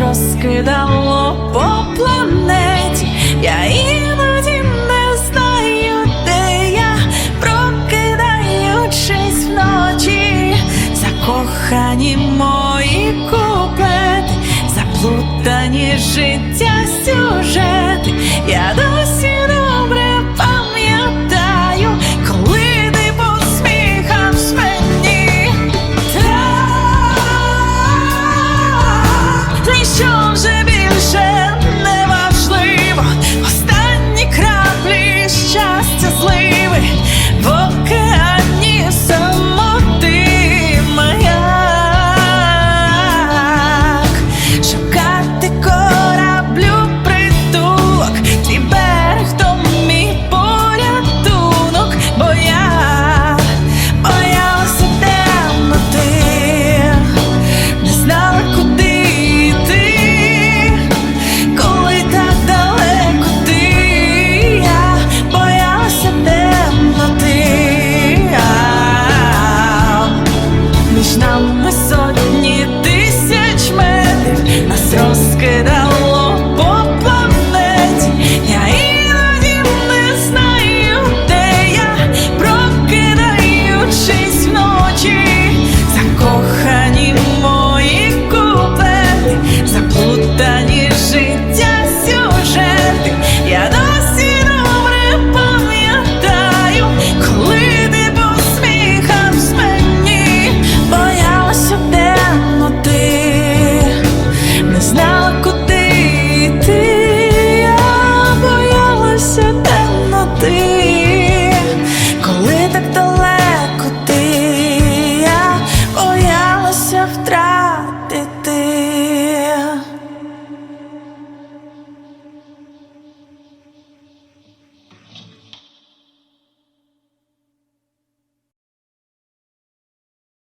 розкидало по планеті, я іноді не знаю, де я прокидаючись вночі, закохані мої куплети, заплутані життя сюжети. Я нам.